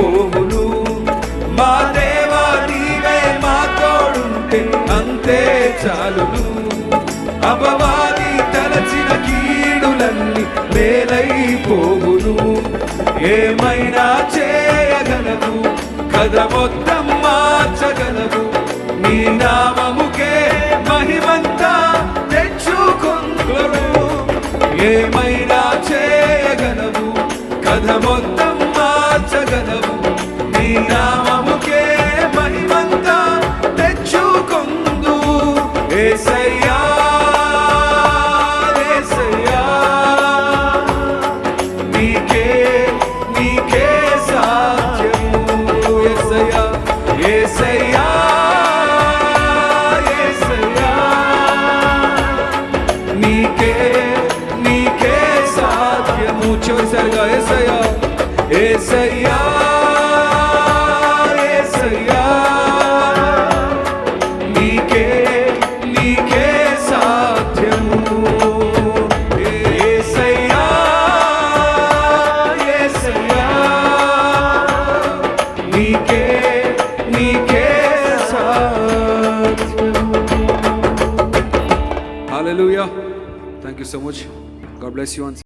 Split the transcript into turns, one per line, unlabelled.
మేలైపోవును మా దేవా నీవే మా తోడుంటే అంతే చాలును. అపవాది తలచిన కీడులన్నీ మేలైపోవును. ఏమైనా చేయగలవు కథ మొత్తం మార్చగలవు నీ నామముకే మహిమంతా తెచ్చుకుందరు. ఏమైనా చేయగలవు కథ మొత్తం సాధ్యము చివరిసారిగా ఏసయ్యా ఏసయ్యా ఏసయ్యా నీకే నీకే సాధ్యము ఏసయ్యా ఏసయ్యా నీకే నీకే సాధ్యము Hallelujah. Thank you so much. God bless you.